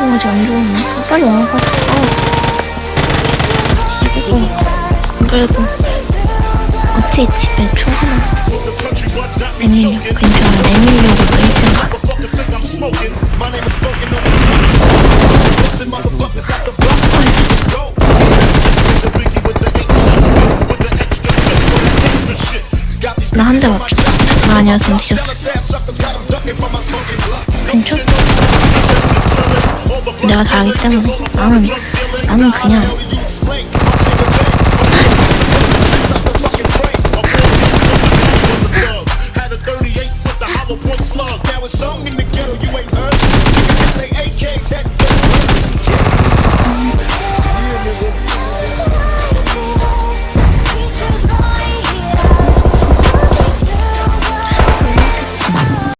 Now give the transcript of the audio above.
어, 이제 안 좋은데? 빨리 와가지고. 어. 그래도. 어떻게 집에 초하나 내밀려. 괜찮아. 내밀려고 그랬던가. 나한 대 맞췄다. 나 아니었으면 뒤졌어. 괜찮아? 내가 잘하기 때문에. 나는 나는 그냥.